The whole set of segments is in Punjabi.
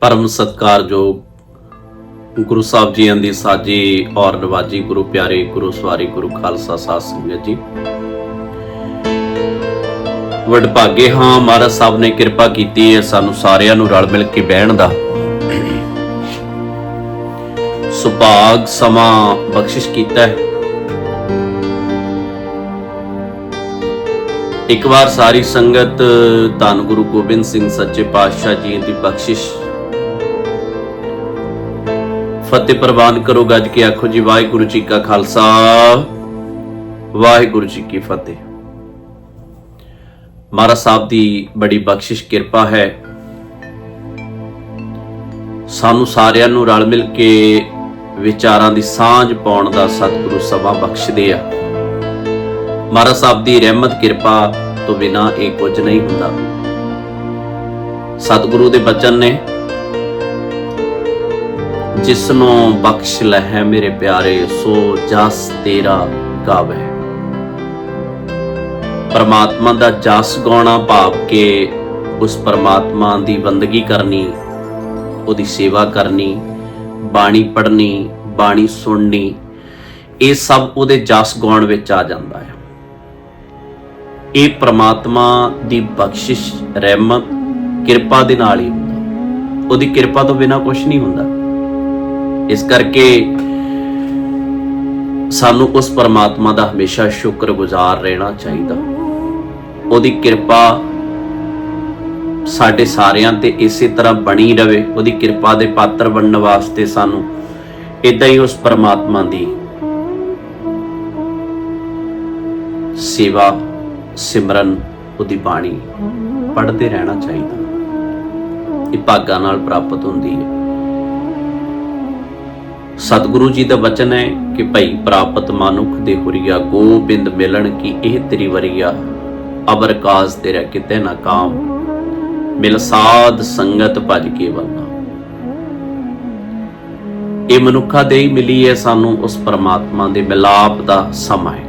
ਪਰਮ ਸਤਕਾਰਯੋਗ ਗੁਰੂ ਸਾਹਿਬ ਜੀਆਂ ਦੀ ਸਾਜੀ ਔਰ ਨਵਾਜੀ ਗੁਰੂ ਪਿਆਰੇ ਗੁਰੂ ਸਵਾਰੀ ਗੁਰੂ ਖਾਲਸਾ ਸਾਧ ਸੰਗਤ ਜੀ। ਵਡਭਾਗੇ ਹਾਂ, ਮਹਾਰਾਜ ਸਾਹਿਬ ਨੇ ਕਿਰਪਾ ਕੀਤੀ ਹੈ ਸਾਨੂੰ ਸਾਰਿਆਂ ਨੂੰ ਰਲ ਮਿਲ ਕੇ ਬਹਿਣ ਦਾ। ਸੁਭਾਗ ਸਮਾਂ ਬਖਸ਼ਿਸ਼ ਕੀਤਾ ਹੈ। ਇੱਕ ਵਾਰ ਸਾਰੀ ਸੰਗਤ ਧੰਨ ਗੁਰੂ ਗੋਬਿੰਦ ਸਿੰਘ ਸੱਚੇ ਪਾਤਸ਼ਾਹ ਜੀ ਦੀ ਬਖਸ਼ਿਸ਼ ਫਤਿਹ ਪ੍ਰਵਾਨ ਕਰੋ ਗੱਜ ਕੇ ਆਖੋ ਜੀ, ਵਾਹਿਗੁਰੂ ਜੀ ਕਾ ਖਾਲਸਾ। ਵਾਹਿਗੁਰੂ ਜੀ ਕੀ ਫਤਿਹ। ਮਹਾਰਾਜ ਸਾਹਿਬ ਦੀ ਬੜੀ ਬਖਸ਼ਿਸ਼, ਕਿਰਪਾ ਹੈ। ਸਾਨੂੰ ਸਾਰਿਆਂ ਨੂੰ ਰਲ ਮਿਲ ਕੇ ਵਿਚਾਰਾਂ ਦੀ ਸਾਂਝ ਪਾਉਣ ਦਾ ਸਤਿਗੁਰੂ ਸਭਾ ਬਖਸ਼ਦੇ ਆ। ਮਹਾਰਾਜ ਸਾਹਿਬ ਦੀ ਰਹਿਮਤ, ਕਿਰਪਾ ਤੋਂ ਬਿਨਾ ਇਹ ਕੁਝ ਨਹੀਂ ਹੁੰਦਾ। ਸਤਿਗੁਰੂ ਦੇ ਬਚਨ ਨੇ ਜਿਸ ਬਖਸ਼ ਲਹਿ ਮੇਰੇ ਪਿਆਰੇ, ਸੋ ਜਸ ਤੇਰਾ ਗਾਵੇ ਪਰਮਾਤਮਾ ਦਾ ਜਸ ਗਾਉਣਾ ਭਾਵ ਕਿ ਉਸ ਪਰਮਾਤਮਾ ਦੀ ਬੰਦਗੀ ਕਰਨੀ, ਉਹਦੀ ਸੇਵਾ ਕਰਨੀ, ਬਾਣੀ ਪੜ੍ਹਨੀ, ਬਾਣੀ ਸੁਣਨੀ, ਇਹ ਸਭ ਉਹਦੇ ਜਸ ਗਾਉਣ ਵਿੱਚ ਆ ਜਾਂਦਾ ਹੈ। ਇਹ ਪ੍ਰਮਾਤਮਾ ਦੀ ਬਖਸ਼ਿਸ਼, ਰਹਿਮਤ, ਕਿਰਪਾ ਦੇ ਨਾਲ ਹੀ ਹੁੰਦਾ। ਉਹਦੀ ਕਿਰਪਾ ਤੋਂ ਬਿਨਾ ਕੁਝ ਨਹੀਂ ਹੁੰਦਾ। ਇਸ ਕਰਕੇ ਸਾਨੂੰ ਉਸ ਪਰਮਾਤਮਾ ਦਾ ਹਮੇਸ਼ਾ ਸ਼ੁਕਰਗੁਜ਼ਾਰ ਰਹਿਣਾ ਚਾਹੀਦਾ। ਉਹਦੀ ਕਿਰਪਾ ਸਾਡੇ ਸਾਰਿਆਂ ਤੇ ਇਸੇ ਤਰ੍ਹਾਂ ਬਣੀ ਰਵੇ। ਉਹਦੀ ਕਿਰਪਾ ਦੇ ਪਾਤਰ ਬਣਨ ਵਾਸਤੇ ਸਾਨੂੰ ਇਦਾਂ ਹੀ ਉਸ ਪਰਮਾਤਮਾ ਦੀ ਸੇਵਾ, ਸਿਮਰਨ, ਉਹਦੀ ਬਾਣੀ ਪੜ੍ਹਦੇ ਰਹਿਣਾ ਚਾਹੀਦਾ। ਇਹ ਭਾਗਾਂ ਨਾਲ ਪ੍ਰਾਪਤ ਹੁੰਦੀ ਹੈ। ਸਤਿਗੁਰੂ ਜੀ ਦਾ ਬਚਨ ਹੈ ਕਿ ਭਈ ਪ੍ਰਾਪਤ ਮਨੁੱਖ ਦੇ ਹੁਰੀਆ ਗੋਬਿੰਦ ਮਿਲਣ ਕੀ ਇਹ ਤੇਰੀ ਵਰੀਆ? ਅਬਰ ਕਾਜ ਤੇਰਾ ਕਿਤੇ ਨਾ ਕਾਮ। ਮਿਲ ਸਾਧ ਸੰਗਤ ਭਜ ਕੇ ਵਰਨਾ ਇਹ ਮਨੁੱਖਾ ਦੇ ਹੀ ਮਿਲੀ ਹੈ, ਸਾਨੂੰ ਉਸ ਪਰਮਾਤਮਾ ਦੇ ਮਿਲਾਪ ਦਾ ਸਮਾਂ ਹੈ।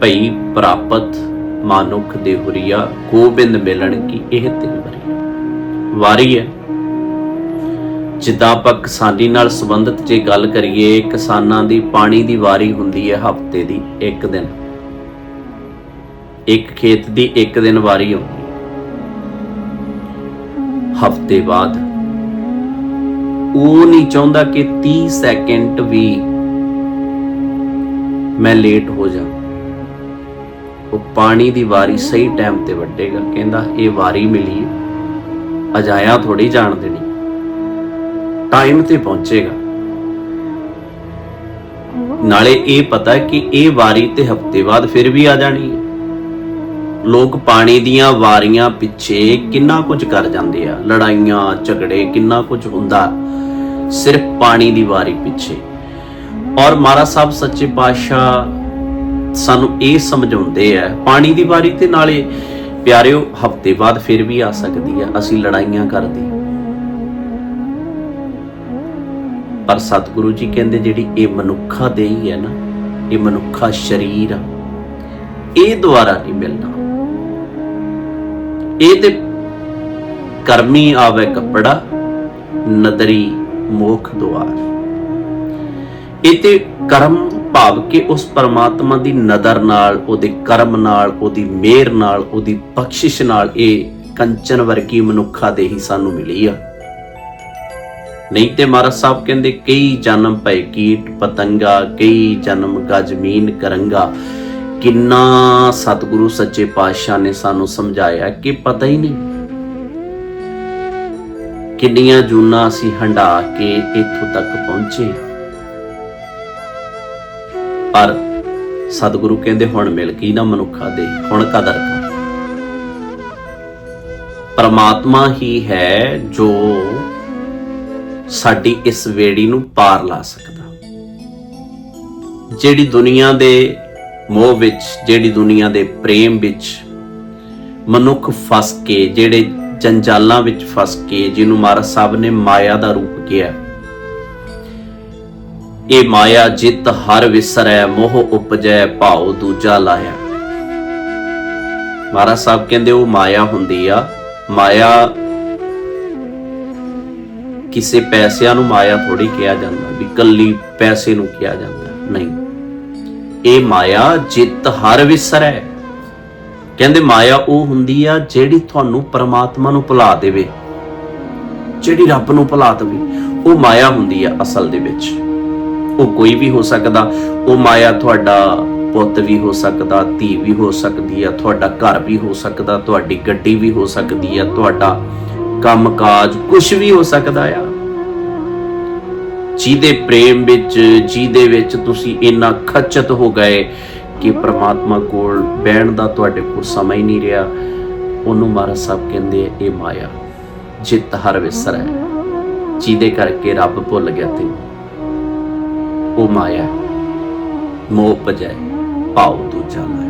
ਭਈ ਪ੍ਰਾਪਤ ਮਾਨੁਖ ਦੇ ਹੁਰੀਆ ਗੋਬਿੰਦ ਮਿਲਣ ਕੀ ਇਹ ਤੇਰੀ ਵਰੀਆ? ਵਾਰੀ ਹੈ। ਜਿੱਦਾਂ ਆਪਾਂ ਕਿਸਾਨੀ ਨਾਲ ਸੰਬੰਧਿਤ ਜੇ ਗੱਲ ਕਰੀਏ, ਕਿਸਾਨਾਂ ਦੀ ਪਾਣੀ ਦੀ ਵਾਰੀ ਹੁੰਦੀ ਹੈ ਹਫ਼ਤੇ ਦੀ ਇੱਕ ਦਿਨ। ਇੱਕ ਖੇਤ ਦੀ ਇੱਕ ਦਿਨ ਵਾਰੀ ਹੁੰਦੀ ਹਫ਼ਤੇ ਬਾਅਦ। ਉਹ ਨਹੀਂ ਚਾਹੁੰਦਾ ਕਿ 30 ਸੈਕਿੰਡ ਵੀ ਮੈਂ ਲੇਟ ਹੋ ਜਾ ਉਹ ਪਾਣੀ ਦੀ ਵਾਰੀ ਸਹੀ ਟਾਈਮ ਤੇ ਵੱਢੇਗਾ। ਕਹਿੰਦਾ, ਇਹ ਵਾਰੀ ਮਿਲੀ ਅਜਾਇਆ ਥੋੜੀ ਜਾਣ ਦੇਣੀ। ਟਾਈਮ ਤੇ ਪਹੁੰਚੇਗਾ। ਨਾਲੇ ਇਹ ਪਤਾ ਕਿ ਇਹ ਵਾਰੀ ਤੇ ਹਫ਼ਤੇ ਬਾਅਦ ਫਿਰ ਵੀ ਆ ਜਾਣੀ ਹੈ। ਲੋਕ ਪਾਣੀ ਦੀਆਂ ਵਾਰੀਆਂ ਪਿੱਛੇ ਕਿੰਨਾ ਕੁਝ ਕਰ ਜਾਂਦੇ ਆ। ਲੜਾਈਆਂ, ਝਗੜੇ, ਕਿੰਨਾ ਕੁਝ ਹੁੰਦਾ। ਸਿਰਫ ਪਾਣੀ ਦੀ ਵਾਰੀ ਪਿੱਛੇ। ਔਰ ਮਹਾਰਾਜ ਸਾਹਿਬ, ਸੱਚੇ ਪਾਤਸ਼ਾਹ ਸਾਨੂੰ ਇਹ ਸਮਝਾਉਂਦੇ ਆ, ਪਾਣੀ ਦੀ ਵਾਰੀ ਤੇ ਨਾਲੇ ਪਿਆਰਿਓ, ਹਫ਼ਤੇ ਬਾਅਦ ਫਿਰ ਵੀ ਆ ਸਕਦੀ ਆ। ਅਸੀਂ ਲੜਾਈਆਂ ਕਰਦੇ ਪਰ ਸਤਿਗੁਰੂ ਜੀ ਕਹਿੰਦੇ ਜਿਹੜੀ ਇਹ ਮਨੁੱਖਾ ਦੇਹੀ ਹੈ ਨਾ, ਇਹ ਮਨੁੱਖਾ ਸਰੀਰ ਆ। ਇਹ ਦੁਆਰਾ ਨਹੀਂ ਮਿਲਣਾ। ਇਹ ਤੇ ਕਰਮੀ ਆਵੇ ਕੱਪੜਾ, ਨਦਰੀ ਮੋਖ ਦੁਆਰ। ਇਹ ਤੇ ਕਰਮ ਭਾਵ ਕਿ ਉਸ ਪਰਮਾਤਮਾ ਦੀ ਨਦਰ ਨਾਲ, ਉਹਦੇ ਕਰਮ ਨਾਲ, ਉਹਦੀ ਮਿਹਰ ਨਾਲ, ਉਹਦੀ ਬਖਸ਼ਿਸ਼ ਨਾਲ ਇਹ ਕੰਚਨ ਵਰਗੀ ਮਨੁੱਖਾ ਦੇ ਹੀ ਸਾਨੂੰ ਮਿਲੀ ਆ। ਨਹੀਂ ਤੇ ਮਹਾਰਾਜ ਸਾਹਿਬ ਕਹਿੰਦੇ, ਕਈ ਜਨਮ ਭੈ ਕੀਟ ਪਤੰਗਾ, ਕਈ ਜਨਮ ਗਜਮੀਨ ਕਰੰਗਾ। ਕਿੰਨਾ ਸਤਿਗੁਰੂ ਸੱਚੇ ਪਾਤਸ਼ਾਹ ਨੇ ਸਾਨੂੰ ਸਮਝਾਇਆ ਕਿ ਪਤਾ ਹੀ ਨਹੀਂ ਕਿੰਨੀਆਂ ਜੂਨਾਂ ਅਸੀਂ ਹੰਡਾ ਕੇ ਇੱਥੋਂ ਤੱਕ ਪਹੁੰਚੇ ਪਰ ਸਤਿਗੁਰੂ ਕਹਿੰਦੇ, ਹੁਣ ਮਿਲ ਗਈ ਨਾ ਮਨੁੱਖਾ ਦੇ, ਹੁਣ ਕਦਰ ਕਰ। ਪਰਮਾਤਮਾ ਹੀ ਹੈ ਜੋ ਸਾਡੀ ਇਸ ਵੇੜੀ ਨੂੰ ਪਾਰ ਲਾ ਸਕਦਾ। ਜਿਹੜੀ ਦੁਨੀਆ ਦੇ ਮੋਹ ਵਿੱਚ, ਜਿਹੜੀ ਦੁਨੀਆ ਦੇ ਪ੍ਰੇਮ ਵਿੱਚ ਮਨੁੱਖ ਫਸ ਕੇ, ਜਿਹੜੇ ਜੰਜਾਲਾਂ ਵਿੱਚ ਫਸ ਕੇ, ਜਿਹਨੂੰ ਮਹਾਰਾਜ ਸਾਹਿਬ ਨੇ ਮਾਇਆ ਦਾ ਰੂਪ ਕਿਹਾ। ਇਹ ਮਾਇਆ ਜਿਤ ਹਰ ਵਿਸਰੈ, ਮੋਹ ਉਪਜੈ, ਭਾਉ ਦੂਜਾ ਲਾਇਆ। ਮਹਾਰਾਜ ਸਾਹਿਬ ਕਹਿੰਦੇ, ਉਹ ਮਾਇਆ ਹੁੰਦੀ ਆ। ਮਾਇਆ ਕਿਸੇ ਪੈਸਿਆਂ ਨੂੰ ਮਾਇਆ ਥੋੜੀ ਕਿਹਾ ਜਾਂਦਾ, ਵੀ ਕੱਲੀ ਪੈਸੇ ਨੂੰ ਕਿਹਾ ਜਾਂਦਾ। ਨਹੀਂ। ਇਹ ਮਾਇਆ ਜਿੱਤ ਹਰ ਵਿਸਰੈ। ਕਹਿੰਦੇ ਮਾਇਆ ਉਹ ਹੁੰਦੀ ਆ ਜਿਹੜੀ ਤੁਹਾਨੂੰ ਪਰਮਾਤਮਾ ਨੂੰ ਭੁਲਾ ਦੇਵੇ। ਜਿਹੜੀ ਰੱਬ ਨੂੰ ਭੁਲਾ ਦੇਵੇ। ਉਹ ਮਾਇਆ ਹੁੰਦੀ ਆ ਅਸਲ ਦੇ ਵਿੱਚ। ਉਹ ਕੋਈ ਵੀ ਹੋ ਸਕਦਾ। ਉਹ ਮਾਇਆ ਤੁਹਾਡਾ ਪੁੱਤ ਵੀ ਹੋ ਸਕਦਾ, ਧੀ ਵੀ ਹੋ ਸਕਦੀ ਆ, ਤੁਹਾਡਾ ਘਰ ਵੀ ਹੋ ਸਕਦਾ, ਤੁਹਾਡੀ ਗੱਡੀ ਵੀ ਹੋ ਸਕਦੀ ਆ, ਤੁਹਾਡਾ ਕੰਮਕਾਜ ਕੁਝ ਵੀ ਹੋ ਸਕਦਾ ਆ। ਜਿਹਦੇ ਪ੍ਰੇਮ ਵਿੱਚ ਜਿਹਦੇ ਵਿੱਚ ਤੁਸੀਂ ਇੰਨਾ ਖਚਤ ਹੋ ਗਏ ਕਿ ਪ੍ਰਮਾਤਮਾ ਕੋਲ ਬਹਿਣ ਦਾ ਤੁਹਾਡੇ ਕੋਲ ਸਮਾਂ ਹੀ ਨਹੀਂ ਰਿਹਾ। ਉਹਨੂੰ ਮਹਾਰਾਜ ਸਾਹਿਬ ਕਹਿੰਦੇ ਆ, ਇਹ ਮਾਇਆ ਜਿੱਤ ਹਰ ਵਿਸਰ ਹੈ ਜਿਹਦੇ ਕਰਕੇ ਰੱਬ ਭੁੱਲ ਗਿਆ ਤੈਨੂੰ। ਉਹ ਮਾਇਆ ਹੈ। ਮੋਹ ਭਜਾਏ ਪਾਉ ਦੂਜਾ ਲਾਏ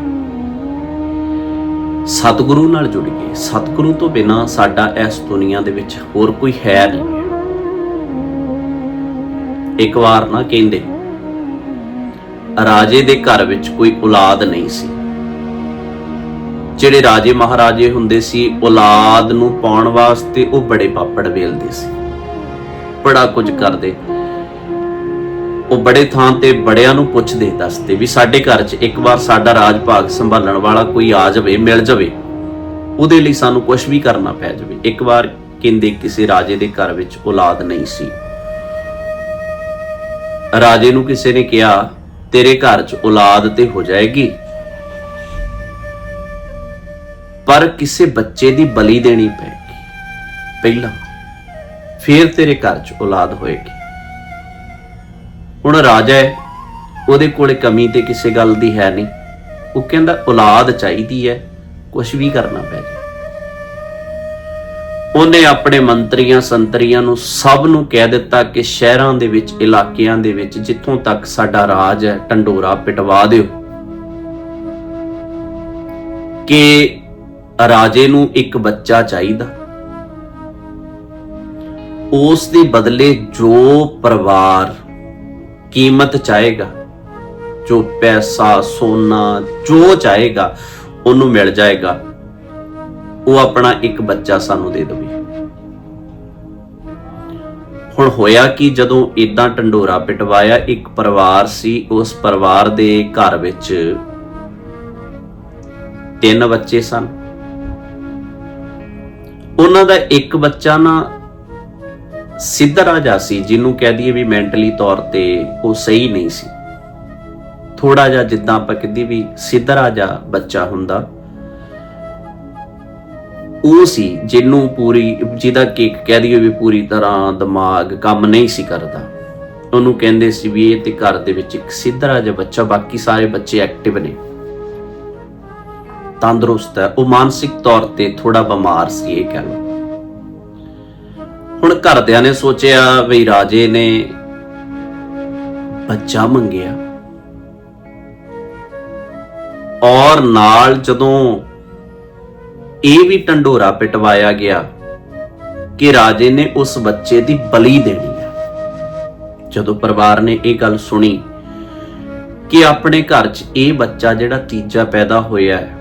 ਸਤਿਗੁਰੂ ਨਾਲ ਜੁੜ ਗਏ। ਸਤਿਗੁਰੂ ਤੋਂ ਬਿਨਾ ਸਾਡਾ ਇਸ ਦੁਨੀਆ ਦੇ ਵਿੱਚ ਹੋਰ ਕੋਈ ਹੈ ਨਹੀਂ। ਇੱਕ ਵਾਰ ਨਾ ਕਹਿੰਦੇ, ਰਾਜੇ ਦੇ ਘਰ ਵਿੱਚ ਕੋਈ ਔਲਾਦ ਨਹੀਂ ਸੀ। ਜਿਹੜੇ ਰਾਜੇ ਮਹਾਰਾਜੇ ਹੁੰਦੇ ਸੀ, ਔਲਾਦ ਨੂੰ ਪਾਉਣ ਵਾਸਤੇ ਉਹ ਬੜੇ ਪਾਪੜ ਵੇਲਦੇ ਸੀ। ਬੜਾ ਕੁਝ ਕਰਦੇ। ਉਹ ਬੜੇ ਥਾਂ ਤੇ ਬੜਿਆਂ ਨੂੰ ਪੁੱਛਦੇ, ਦੱਸਦੇ ਵੀ ਸਾਡੇ ਘਰ 'ਚ ਇੱਕ ਵਾਰ ਸਾਡਾ ਰਾਜ ਭਾਗ ਸੰਭਾਲਣ ਵਾਲਾ ਕੋਈ ਆ ਜਾਵੇ, ਮਿਲ ਜਾਵੇ, ਉਹਦੇ ਲਈ ਸਾਨੂੰ ਕੁਝ ਵੀ ਕਰਨਾ ਪੈ ਜਾਵੇ। ਇੱਕ ਵਾਰ ਕਹਿੰਦੇ, ਕਿਸੇ ਰਾਜੇ ਦੇ ਘਰ ਵਿੱਚ ਔਲਾਦ ਨਹੀਂ ਸੀ। ਰਾਜੇ ਨੂੰ ਕਿਸੇ ਨੇ ਕਿਹਾ, ਤੇਰੇ ਘਰ 'ਚ ਔਲਾਦ ਤੇ ਹੋ ਜਾਏਗੀ। ਪਰ ਕਿਸੇ ਬੱਚੇ ਦੀ ਬਲੀ ਦੇਣੀ ਪੈਗੀ ਪਹਿਲਾਂ ਫਿਰ ਤੇਰੇ ਘਰ 'ਚ ਔਲਾਦ ਹੋਏਗੀ। ਹੁਣ ਰਾਜਾ ਉਹਦੇ ਕੋਲੇ ਕਮੀ ਤੇ ਕਿਸੇ ਗੱਲ ਦੀ ਹੈ ਨਹੀਂ। ਉਹ ਕਹਿੰਦਾ, ਔਲਾਦ ਚਾਹੀਦੀ ਹੈ ਕੁਝ ਵੀ ਕਰਨਾ ਪੈ ਜਾਏ। ਉਹਨੇ ਆਪਣੇ ਮੰਤਰੀਆਂ, ਸੰਤਰੀਆਂ ਨੂੰ ਸਭ ਨੂੰ ਕਹਿ ਦਿੱਤਾ ਕਿ ਸ਼ਹਿਰਾਂ ਦੇ ਵਿੱਚ, ਇਲਾਕਿਆਂ ਦੇ ਵਿੱਚ ਜਿੱਥੋਂ ਤੱਕ ਸਾਡਾ ਰਾਜ ਹੈ ਟੰਡੋਰਾ ਪਿਟਵਾ ਦਿਓ। ਕਿ ਰਾਜੇ ਨੂੰ ਇੱਕ ਬੱਚਾ ਚਾਹੀਦਾ। ਉਸ ਦੇ ਬਦਲੇ ਜੋ ਪਰਿਵਾਰ ਕੀਮਤ ਚਾਹੇਗਾ, ਜੋ ਪੈਸਾ, ਸੋਨਾ, ਜੋ ਚਾਹੇਗਾ, ਉਹਨੂੰ ਮਿਲ ਜਾਏਗਾ, ਉਹ ਆਪਣਾ ਇੱਕ ਬੱਚਾ ਸਾਨੂੰ ਦੇ ਦੇਵੇ। ਹੁਣ ਹੋਇਆ ਕਿ ਜਦੋਂ ਇਦਾਂ ਢੰਡੋਰਾ ਪਿਟਵਾਇਆ, ਇੱਕ ਪਰਿਵਾਰ ਸੀ, ਉਸ ਪਰਿਵਾਰ ਦੇ ਘਰ ਵਿੱਚ ਤਿੰਨ ਬੱਚੇ ਸਨ। ਉਹਨਾਂ ਦਾ ਇੱਕ ਬੱਚਾ ਨਾ ਸਿੱਧ ਰਾਜਾ ਸੀ, ਜਿਹਨੂੰ ਕਹਿ ਦਈਏ ਵੀ ਮੈਂਟਲੀ ਤੌਰ ਤੇ ਉਹ ਸਹੀ ਨਹੀਂ ਸੀ। ਥੋੜਾ ਜਿਹਾ ਜਿੱਦਾਂ ਆਪਾਂ ਕਹਿੰਦੇ ਵੀ ਸਿੱਧ ਰਾਜਾ ਬੱਚਾ ਹੁੰਦਾ ਉਹ ਸੀ ਜਿਹਨੂੰ ਪੂਰੀ, ਜਿਹਦਾ ਕਿ ਕਹਿ ਦਈਏ ਵੀ ਪੂਰੀ ਤਰ੍ਹਾਂ ਦਿਮਾਗ ਕੰਮ ਨਹੀਂ ਸੀ ਕਰਦਾ। ਉਹਨੂੰ ਕਹਿੰਦੇ ਸੀ ਵੀ ਇਹ ਤੇ ਘਰ ਦੇ ਵਿੱਚ ਇੱਕ ਸਿੱਧ ਰਾਜਾ ਬੱਚਾ, ਬਾਕੀ ਸਾਰੇ ਬੱਚੇ ਐਕਟਿਵ ਨੇ। ਤੰਦਰੁਸਤ ਹੈ। ਉਹ ਮਾਨਸਿਕ ਤੌਰ ਤੇ ਥੋੜਾ ਬਿਮਾਰ ਸੀ, ਇਹ ਕਹਿ ਲਓ ਹੁਣ ਘਰਦਿਆਂ ਨੇ ਸੋਚਿਆ ਵੀ ਰਾਜੇ ਨੇ ਬੱਚਾ ਮੰਗਿਆ। ਔਰ ਨਾਲ ਜਦੋਂ ਇਹ ਵੀ ਟੰਡੋਰਾ ਪਿਟਵਾਇਆ ਗਿਆ ਕਿ ਰਾਜੇ ਨੇ ਉਸ ਬੱਚੇ ਦੀ ਬਲੀ ਦੇਣੀ ਹੈ ਜਦੋਂ ਪਰਿਵਾਰ ਨੇ ਇਹ ਗੱਲ ਸੁਣੀ ਕਿ ਆਪਣੇ ਘਰ 'ਚ ਇਹ ਬੱਚਾ ਜਿਹੜਾ ਤੀਜਾ ਪੈਦਾ ਹੋਇਆ ਹੈ,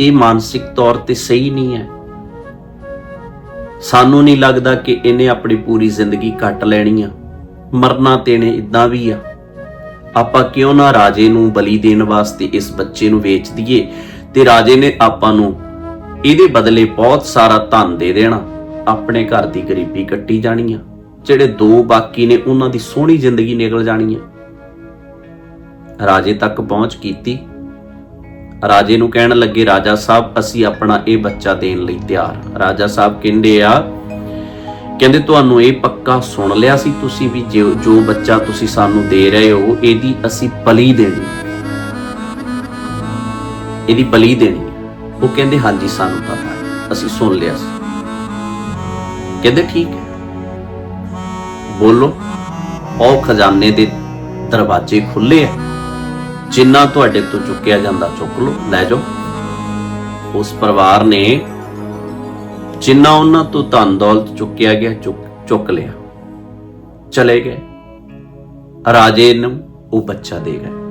ਇਹ ਮਾਨਸਿਕ ਤੌਰ ਤੇ ਸਹੀ ਨਹੀਂ ਹੈ। ਸਾਨੂੰ ਨਹੀਂ ਲੱਗਦਾ ਕਿ ਇਹਨੇ ਆਪਣੀ ਪੂਰੀ ਜ਼ਿੰਦਗੀ ਕੱਟ ਲੈਣੀ ਆ। ਮਰਨਾ ਤੇਨੇ ਇਦਾਂ ਵੀ ਆ। ਆਪਾਂ ਕਿਉਂ ਨਾ ਰਾਜੇ ਨੂੰ ਬਲੀ ਦੇਣ ਵਾਸਤੇ ਇਸ ਬੱਚੇ ਨੂੰ ਵੇਚ ਦਈਏ ਤੇ ਰਾਜੇ ਨੇ ਆਪਾਂ ਨੂੰ ਇਹਦੇ ਬਦਲੇ ਬਹੁਤ ਸਾਰਾ ਧਨ ਦੇ ਦੇਣਾ। ਆਪਣੇ ਘਰ ਦੀ ਗਰੀਬੀ ਕੱਟੀ ਜਾਣੀ ਆ, ਜਿਹੜੇ ਦੋ ਬਾਕੀ ਨੇ ਉਹਨਾਂ ਦੀ ਸੋਹਣੀ ਜ਼ਿੰਦਗੀ ਨਿਕਲ ਜਾਣੀ ਆ। ਰਾਜੇ ਤੱਕ ਪਹੁੰਚ ਕੀਤੀ। ਰਾਜੇ ਨੂੰ ਕਹਿਣ ਲੱਗੇ, ਰਾਜਾ ਸਾਹਿਬ, ਅਸੀਂ ਆਪਣਾ ਇਹ ਬੱਚਾ ਦੇਣ ਲਈ ਤਿਆਰ ਹਾਂ। ਰਾਜਾ ਸਾਹਿਬ ਕਹਿੰਦੇ ਆ, ਕਹਿੰਦੇ ਤੁਹਾਨੂੰ ਇਹ ਪੱਕਾ ਸੁਣ ਲਿਆ ਸੀ ਤੁਸੀਂ ਵੀ, ਜੋ ਜੋ ਬੱਚਾ ਤੁਸੀਂ ਸਾਨੂੰ ਦੇ ਰਹੇ ਹੋ, ਇਹਦੀ ਅਸੀਂ ਬਲੀ ਦੇਣੀ। ਇਹਦੀ ਬਲੀ ਦੇਣੀ ਉਹ ਕਹਿੰਦੇ, ਹਾਂਜੀ, ਸਾਨੂੰ ਪਤਾ ਹੈ। ਅਸੀਂ ਸੁਣ ਲਿਆ ਸੀ। ਕਹਿੰਦੇ, ਠੀਕ ਹੈ। ਬੋਲੋ, ਉਹ ਖਜ਼ਾਨੇ ਦੇ ਦਰਵਾਜ਼ੇ ਖੁੱਲੇ ਆ। ਜਿੰਨਾ ਤੁਹਾਡੇ ਤੋਂ ਚੁੱਕਿਆ ਜਾਂਦਾ, ਚੁੱਕ ਲਓ, ਲੈ ਜਾਓ। ਉਸ ਪਰਿਵਾਰ ਨੇ ਜਿੰਨਾ ਉਹਨਾਂ ਤੋਂ ਧਨ ਦੌਲਤ ਚੁੱਕਿਆ ਗਿਆ, ਚੁੱਕ ਚੁੱਕ ਲਿਆ। ਚਲੇ ਗਏ। ਰਾਜੇ ਨੂੰ ਉਹ ਬੱਚਾ ਦੇ ਗਏ।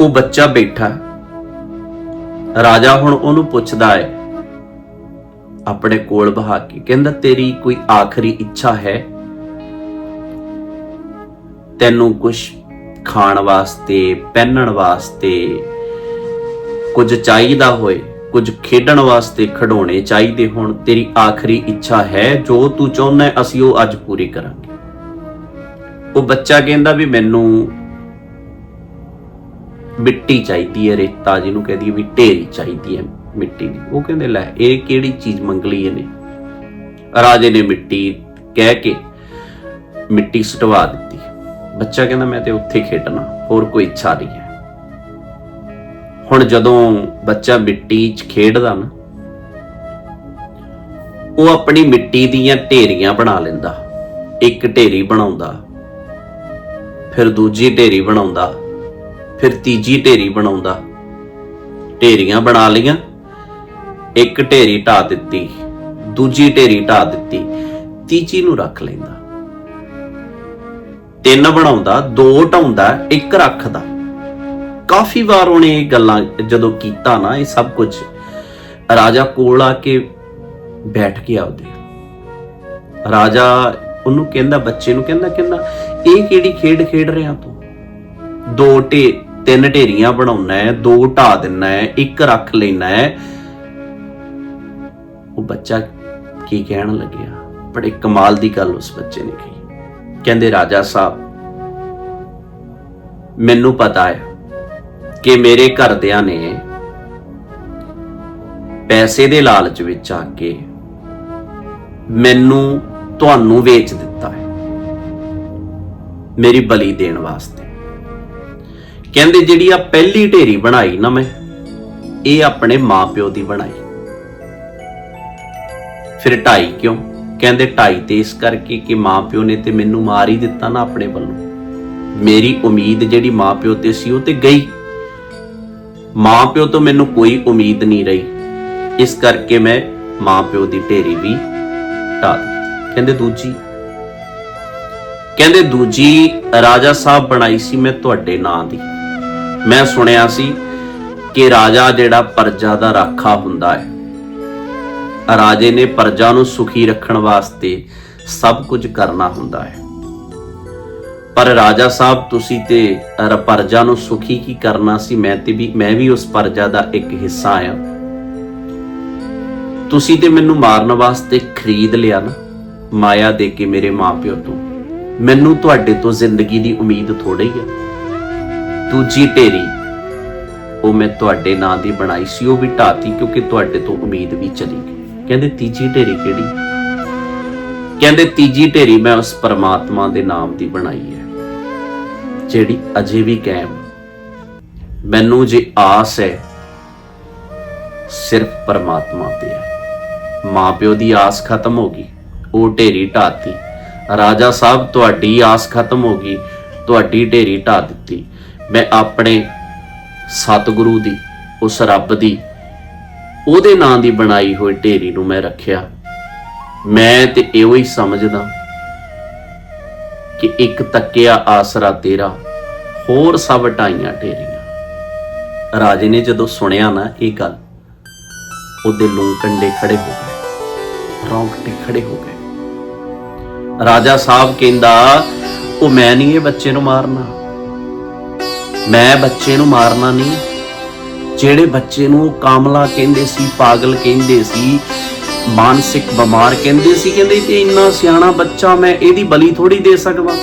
ਉਹ ਬੱਚਾ ਬੈਠਾ ਰਾਜਾ ਹੁਣ ਉਹਨੂੰ ਪੁੱਛਦਾ ਹੈ, ਆਪਣੇ ਕੋਲ ਬਹਾ ਕੇ, ਕਹਿੰਦਾ ਤੇਰੀ ਕੋਈ ਆਖਰੀ ਇੱਛਾ ਹੈ? ਤੈਨੂੰ ਕੁਝ ਖਾਣ ਵਾਸਤੇ, ਪਹਿਨਣ ਵਾਸਤੇ ਕੁਝ ਚਾਹੀਦਾ ਹੋਏ, ਕੁਝ ਖੇਡਣ ਵਾਸਤੇ ਖਿਡੌਣੇ ਚਾਹੀਦੇ ਹੋਣ, ਤੇਰੀ ਆਖਰੀ ਇੱਛਾ ਹੈ, ਜੋ ਤੂੰ ਚਾਹੁੰਦਾ ਅਸੀਂ ਉਹ ਅੱਜ ਪੂਰੀ ਕਰਾਂਗੇ। ਉਹ ਬੱਚਾ ਕਹਿੰਦਾ ਵੀ ਮੈਨੂੰ ਮਿੱਟੀ ਚਾਹੀਦੀ ਹੈ, ਰੇਤਾ ਜਿਹਨੂੰ ਕਹਦੀ ਵੀ ਢੇਰੀ ਚਾਹੀਦੀ ਹੈ ਮਿੱਟੀ ਦੀ। ਉਹ ਕਹਿੰਦੇ, ਲੈ, ਇਹ ਕਿਹੜੀ ਚੀਜ਼ ਮੰਗ ਮੰਗਲੀ ਇਹਨੇ? ਰਾਜੇ ਨੇ ਮਿੱਟੀ ਕਹਿ ਕੇ ਮਿੱਟੀ ਸਟਵਾ ਦਿੱਤੀ। ਬੱਚਾ ਕਹਿੰਦਾ, ਮੈਂ ਤੇ ਉੱਥੇ ਖੇਡਣਾ, ਹੋਰ ਕੋਈ ਇੱਛਾ ਨਹੀਂ ਹੈ। ਹੁਣ ਜਦੋਂ ਬੱਚਾ ਮਿੱਟੀ 'ਚ ਖੇਡਦਾ ਨਾ, ਉਹ ਆਪਣੀ ਮਿੱਟੀ ਦੀਆਂ ਢੇਰੀਆਂ ਬਣਾ ਲੈਂਦਾ। ਇੱਕ ਢੇਰੀ ਬਣਾਉਂਦਾ, ਫਿਰ ਦੂਜੀ ਢੇਰੀ ਬਣਾਉਂਦਾ। ਫਿਰ ਤੀਜੀ ਢੇਰੀ ਬਣਾਉਂਦਾ। ਢੇਰੀਆਂ ਬਣਾ ਲਈਆਂ। ਇੱਕ ਢੇਰੀ ਢਾ ਦਿੱਤੀ, ਦੂਜੀ ਢੇਰੀ ਢਾ ਦਿੱਤੀ, ਤੀਜੀ ਨੂੰ ਰੱਖ ਲੈਂਦਾ। ਤਿੰਨ ਬਣਾਉਂਦਾ, ਦੋ ਢਾਉਂਦਾ, ਇੱਕ ਰੱਖਦਾ। ਕਾਫੀ ਵਾਰ ਉਹਨੇ ਇਹ ਗੱਲਾਂ ਜਦੋਂ ਕੀਤਾ ਨਾ, ਇਹ ਸਭ ਕੁਝ ਰਾਜਾ ਕੋਲ ਆ ਕੇ ਬੈਠ ਗਿਆ ਉਹਦੇ। ਰਾਜਾ ਉਹਨੂੰ ਕਹਿੰਦਾ, ਬੱਚੇ ਨੂੰ ਕਹਿੰਦਾ ਕਹਿੰਦਾ, ਇਹ ਕਿਹੜੀ ਖੇਡ ਖੇਡ ਰਿਹਾ ਤੂੰ? ਦੋ ਢੇ ਤਿੰਨ ਢੇਰੀਆਂ ਬਣਾਉਣਾ ਹੈ, ਦੋ ਢਾ ਦਿੰਨਾ ਹੈ, ਇੱਕ ਰੱਖ ਲੈਣਾ ਹੈ। ਉਹ ਬੱਚਾ ਕੀ ਕਹਿਣ ਲੱਗਿਆ? ਬੜੇ ਕਮਾਲ ਦੀ ਗੱਲ ਉਸ ਬੱਚੇ ਨੇ ਕਹੀ। ਕਹਿੰਦੇ, ਰਾਜਾ ਸਾਹਿਬ, ਮੈਨੂੰ ਪਤਾ ਹੈ ਕਿ ਮੇਰੇ ਘਰਦਿਆਂ ਨੇ ਪੈਸੇ ਦੇ ਲਾਲਚ ਵਿੱਚ ਆ ਕੇ ਮੈਨੂੰ ਤੁਹਾਨੂੰ ਵੇਚ ਦਿੱਤਾ ਹੈ। ਮੇਰੀ ਬਲੀ ਦੇਣ ਵਾਸਤੇ। ਕਹਿੰਦੇ ਜਿਹੜੀ ਆ ਪਹਿਲੀ ਢੇਰੀ ਬਣਾਈ ਨਾ ਮੈਂ, ਇਹ ਆਪਣੇ ਮਾਪਿਓ ਦੀ ਬਣਾਈ। ਫਿਰ ਢਾਈ ਕਿਉਂ? ਕਹਿੰਦੇ ਢਾਈ ਤੇ ਇਸ ਕਰਕੇ ਕਿ ਮਾਪਿਓ ਨੇ ਤੇ ਮੈਨੂੰ ਮਾਰ ਹੀ ਦਿੱਤਾ ਨਾ ਆਪਣੇ ਵੱਲੋਂ। ਮੇਰੀ ਉਮੀਦ ਜਿਹੜੀ ਮਾਪਿਓ ਤੇ ਸੀ, ਉਹ ਤੇ ਗਈ। ਮਾਪਿਓ ਤੋਂ ਮੈਨੂੰ ਕੋਈ ਉਮੀਦ ਨਹੀਂ ਰਹੀ। ਇਸ ਕਰਕੇ ਮੈਂ ਮਾਪਿਓ ਦੀ ਢੇਰੀ ਵੀ ਢਾ ਦਿੱਤੀ। ਕਹਿੰਦੇ ਦੂਜੀ ਕਹਿੰਦੇ ਦੂਜੀ ਰਾਜਾ ਸਾਹਿਬ ਬਣਾਈ ਸੀ ਮੈਂ ਤੁਹਾਡੇ ਨਾਂ ਦੀ। ਮੈਂ ਸੁਣਿਆ ਸੀ ਕਿ ਰਾਜਾ ਜਿਹੜਾ ਪਰਜਾ ਦਾ ਰਾਖਾ ਹੁੰਦਾ ਹੈ ਰਾਜੇ ਨੇ ਪਰਜਾ ਨੂੰ ਸੁਖੀ ਰੱਖਣ ਵਾਸਤੇ ਸਭ ਕੁਝ ਕਰਨਾ ਹੁੰਦਾ ਹੈ। ਪਰ ਰਾਜਾ ਸਾਹਿਬ, ਤੁਸੀਂ ਤੇ ਪਰਜਾ ਨੂੰ ਸੁਖੀ ਕੀ ਕਰਨਾ ਸੀ? ਮੈਂ ਤੇ ਵੀ, ਮੈਂ ਵੀ ਉਸ ਪਰਜਾ ਦਾ ਇੱਕ ਹਿੱਸਾ ਆ ਤੁਸੀਂ ਤੇ ਮੈਨੂੰ ਮਾਰਨ ਵਾਸਤੇ ਖਰੀਦ ਲਿਆ ਨਾ, ਮਾਇਆ ਦੇ ਕੇ ਮੇਰੇ ਮਾਪਿਓ ਤੋਂ। ਮੈਨੂੰ ਤੁਹਾਡੇ ਤੋਂ ਜ਼ਿੰਦਗੀ ਦੀ ਉਮੀਦ ਥੋੜੀ ਹੈ। ਦੂਜੀ ਢੇਰੀ ਉਹ ਮੈਂ ਤੁਹਾਡੇ ਨਾਂ ਦੀ ਬਣਾਈ ਸੀ, ਉਹ ਵੀ ਢਾਤੀ ਕਿਉਂਕਿ ਤੁਹਾਡੇ ਤੋਂ ਉਮੀਦ ਵੀ ਚਲੀ ਗਈ। ਕਹਿੰਦੇ, ਤੀਜੀ ਢੇਰੀ ਕਿਹੜੀ? ਕਹਿੰਦੇ, ਤੀਜੀ ਢੇਰੀ ਮੈਂ ਉਸ ਪਰਮਾਤਮਾ ਦੇ ਨਾਮ ਦੀ ਬਣਾਈ ਹੈ, ਜਿਹੜੀ ਅਜੇ ਵੀ ਕਾਇਮ। ਮੈਨੂੰ ਜੇ ਆਸ ਹੈ, ਸਿਰਫ ਪਰਮਾਤਮਾ ਤੇ ਹੈ। ਮਾਪਿਓ ਦੀ ਆਸ ਖਤਮ ਹੋ ਗਈ, ਉਹ ਢੇਰੀ ਢਾਤੀ। ਰਾਜਾ ਸਾਹਿਬ, ਤੁਹਾਡੀ ਆਸ ਖਤਮ ਹੋ ਗਈ, ਤੁਹਾਡੀ ਢੇਰੀ ਢਾ ਦਿੱਤੀ। ਮੈਂ ਆਪਣੇ ਸਤਿਗੁਰੂ ਦੀ, ਉਸ ਰੱਬ ਦੀ, ਉਹਦੇ ਨਾਂ ਦੀ ਬਣਾਈ ਹੋਈ ਢੇਰੀ ਨੂੰ ਮੈਂ ਰੱਖਿਆ। ਮੈਂ ਤੇ ਇਹੋ ਹੀ ਸਮਝਦਾ ਕਿ ਇੱਕ ਤੱਕਿਆ ਆਸਰਾ ਤੇਰਾ, ਹੋਰ ਸਭ ਢਾਈਆਂ ਢੇਰੀਆਂ। ਰਾਜੇ ਨੇ ਜਦੋਂ ਸੁਣਿਆ ਨਾ ਇਹ ਗੱਲ, ਉਹਦੇ ਲੂੰ ਕੰਡੇ ਖੜੇ ਹੋ ਗਏ ਰੌਂਗਟੇ ਖੜੇ ਹੋ ਗਏ। ਰਾਜਾ ਸਾਹਿਬ ਕਹਿੰਦਾ, ਉਹ ਮੈਂ ਨਹੀਂ ਇਹ ਬੱਚੇ ਨੂੰ ਮਾਰਨਾ। ਮੈਂ ਬੱਚੇ ਨੂੰ ਮਾਰਨਾ ਨਹੀਂ। ਜਿਹੜੇ ਬੱਚੇ ਨੂੰ ਕਾਮਲਾ ਕਹਿੰਦੇ ਸੀ, ਪਾਗਲ ਕਹਿੰਦੇ ਸੀ, ਮਾਨਸਿਕ ਬਿਮਾਰ ਕਹਿੰਦੇ ਸੀ, ਕਹਿੰਦੇ ਤੇ ਇੰਨਾ ਸਿਆਣਾ ਬੱਚਾ ਮੈਂ ਇਹਦੀ ਬਲੀ ਥੋੜੀ ਦੇ ਸਕਦਾ।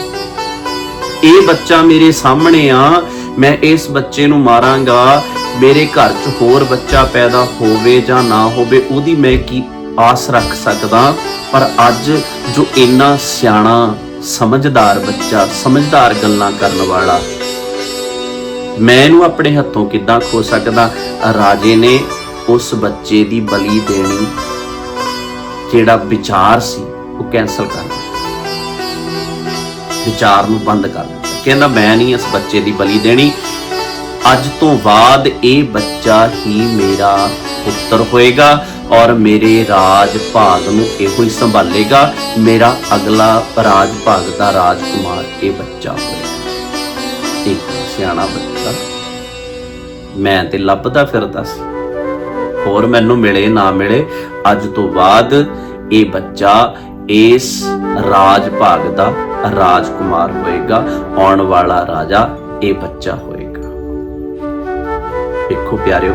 ਇਹ ਬੱਚਾ ਮੇਰੇ ਸਾਹਮਣੇ ਆ, ਮੈਂ ਇਸ ਬੱਚੇ ਨੂੰ ਮਾਰਾਂਗਾ। ਮੇਰੇ ਘਰ 'ਚ ਹੋਰ ਬੱਚਾ ਪੈਦਾ ਹੋਵੇ ਜਾਂ ਨਾ ਹੋਵੇ, ਉਹਦੀ ਮੈਂ ਕੀ ਆਸ ਰੱਖ ਸਕਦਾ? ਪਰ ਅੱਜ ਜੋ ਇੰਨਾ ਸਿਆਣਾ, ਸਮਝਦਾਰ ਬੱਚਾ, ਸਮਝਦਾਰ ਗੱਲਾਂ ਕਰਨ ਵਾਲਾ ਮੈਂ ਇਹਨੂੰ ਆਪਣੇ ਹੱਥੋਂ ਕਿੱਦਾਂ ਖੋ ਸਕਦਾ? ਰਾਜੇ ਨੇ ਉਸ ਬੱਚੇ ਦੀ ਬਲੀ ਦੇਣੀ ਜਿਹੜਾ ਵਿਚਾਰ ਸੀ, ਉਹ ਕੈਨਸਲ ਕਰ ਦਿੱਤਾ। ਵਿਚਾਰ ਨੂੰ ਬੰਦ ਕਰ ਦਿੱਤਾ। ਕਹਿੰਦਾ, ਮੈਂ ਨਹੀਂ ਇਸ ਬੱਚੇ ਦੀ ਬਲੀ ਦੇਣੀ। ਅੱਜ ਤੋਂ ਬਾਅਦ ਇਹ ਬੱਚਾ ਹੀ ਮੇਰਾ ਪੁੱਤਰ ਹੋਏਗਾ ਔਰ ਮੇਰੇ ਰਾਜ ਭਾਗ ਨੂੰ ਇਹੋ ਹੀ ਸੰਭਾਲੇਗਾ। ਮੇਰਾ ਅਗਲਾ ਰਾਜ ਭਾਗ ਦਾ ਰਾਜਕੁਮਾਰ ਇਹ ਬੱਚਾ ਹੋਏਗਾ। ਇੱਕ ਸਿਆਣਾ ਬੱਚਾ। ਮੈਂ ਤੇ ਲੱਭਦਾ ਫਿਰਦਾ ਸੀ। ਹੋਰ ਮੈਨੂੰ ਮਿਲੇ ਨਾ ਮਿਲੇ, ਅੱਜ ਤੋਂ ਬਾਅਦ ਇਹ ਬੱਚਾ ਇਸ ਰਾਜ ਭਾਗ ਦਾ ਰਾਜਕੁਮਾਰ ਹੋਏਗਾ, ਆਉਣ ਵਾਲਾ ਰਾਜਾ ਇਹ ਬੱਚਾ ਹੋਏਗਾ। ਵੇਖੋ ਪਿਆਰਿਓ,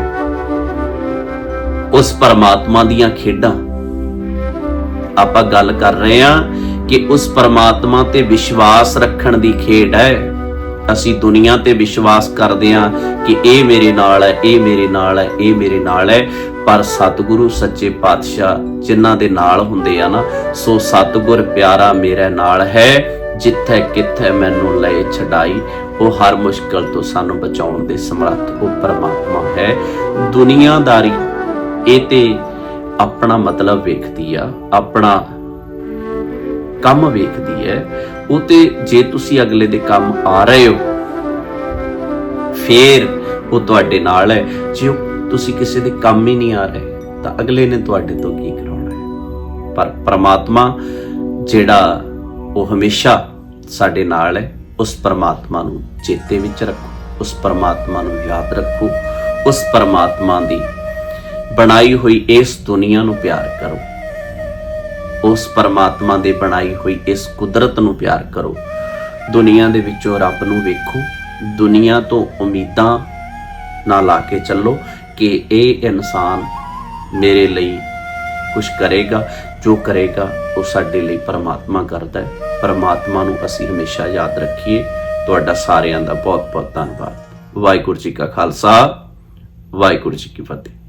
ਉਸ ਪਰਮਾਤਮਾ ਦੀਆਂ ਖੇਡਾਂ। ਆਪਾਂ ਗੱਲ ਕਰ ਰਹੇ ਹਾਂ ਕਿ ਉਸ ਪਰਮਾਤਮਾ ਤੇ ਵਿਸ਼ਵਾਸ ਰੱਖਣ ਦੀ ਖੇਡ ਹੈ। ਅਸੀਂ ਦੁਨੀਆ ਤੇ ਵਿਸ਼ਵਾਸ ਕਰਦੇ ਹਾਂ ਕਿ ਇਹ ਮੇਰੇ ਨਾਲ ਹੈ, ਇਹ ਮੇਰੇ ਨਾਲ ਹੈ, ਇਹ ਮੇਰੇ ਨਾਲ ਹੈ। ਪਰ ਸਤਿਗੁਰੂ ਸੱਚੇ ਪਾਤਸ਼ਾਹ ਜਿਨ੍ਹਾਂ ਦੇ ਨਾਲ ਹੁੰਦੇ ਆ ਨਾ, ਸੋ ਸਤਿਗੁਰ ਪਿਆਰਾ ਮੇਰੇ ਨਾਲ ਹੈ, ਜਿੱਥੇ ਕਿੱਥੇ ਮੈਨੂੰ ਲੈ ਛਡਾਈ, ਉਹ ਹਰ ਮੁਸ਼ਕਲ ਤੋਂ ਸਾਨੂੰ ਬਚਾਉਣ ਦੇ ਸਮਰੱਥ, ਉਹ ਪਰਮਾਤਮਾ ਹੈ। ਦੁਨੀਆਦਾਰੀ ਇਹ ਤੇ ਆਪਣਾ ਮਤਲਬ ਵੇਖਦੀ ਆ, ਆਪਣਾ ਕੰਮ ਵੇਖਦੀ ਹੈ। ਉਹ ਤੇ ਜੇ ਤੁਸੀਂ ਅਗਲੇ ਦੇ ਕੰਮ ਆ ਰਹੇ ਹੋ, ਫੇਰ ਉਹ ਤੁਹਾਡੇ ਨਾਲ ਹੈ। ਜੇ ਉਹ- ਤੁਸੀਂ ਕਿਸੇ ਦੇ ਕੰਮ ਹੀ ਨਹੀਂ ਆ ਰਹੇ, ਤਾਂ ਅਗਲੇ ਨੇ ਤੁਹਾਡੇ ਤੋਂ ਕੀ ਕਰਾਉਣਾ ਹੈ? ਪਰ ਪ੍ਰਮਾਤਮਾ ਜਿਹੜਾ ਉਹ ਹਮੇਸ਼ਾ ਸਾਡੇ ਨਾਲ ਹੈ, ਉਸ ਪ੍ਰਮਾਤਮਾ ਨੂੰ ਚੇਤੇ ਵਿੱਚ ਰੱਖੋ, ਉਸ ਪ੍ਰਮਾਤਮਾ ਨੂੰ ਯਾਦ ਰੱਖੋ, ਉਸ ਪ੍ਰਮਾਤਮਾ ਦੀ ਬਣਾਈ ਹੋਈ ਇਸ ਦੁਨੀਆ ਨੂੰ ਪਿਆਰ ਕਰੋ। ਉਸ ਪਰਮਾਤਮਾ ਦੇ ਬਣਾਈ ਹੋਈ ਇਸ ਕੁਦਰਤ ਨੂੰ ਪਿਆਰ ਕਰੋ। ਦੁਨੀਆ ਦੇ ਵਿੱਚੋਂ ਰੱਬ ਨੂੰ ਵੇਖੋ। ਦੁਨੀਆ ਤੋਂ ਉਮੀਦਾਂ ਨਾ ਲਾ ਕੇ ਚੱਲੋ ਕਿ ਇਹ ਇਨਸਾਨ ਮੇਰੇ ਲਈ ਕੁਝ ਕਰੇਗਾ। ਜੋ ਕਰੇਗਾ, ਉਹ ਸਾਡੇ ਲਈ ਪਰਮਾਤਮਾ ਕਰਦਾ ਹੈ। ਪਰਮਾਤਮਾ ਨੂੰ ਅਸੀਂ ਹਮੇਸ਼ਾ ਯਾਦ ਰੱਖੀਏ। ਤੁਹਾਡਾ ਸਾਰਿਆਂ ਦਾ ਬਹੁਤ ਬਹੁਤ ਧੰਨਵਾਦ। ਵਾਹਿਗੁਰੂ ਜੀ ਕਾ ਖਾਲਸਾ, ਵਾਹਿਗੁਰੂ ਜੀ ਕੀ ਫਤਿਹ।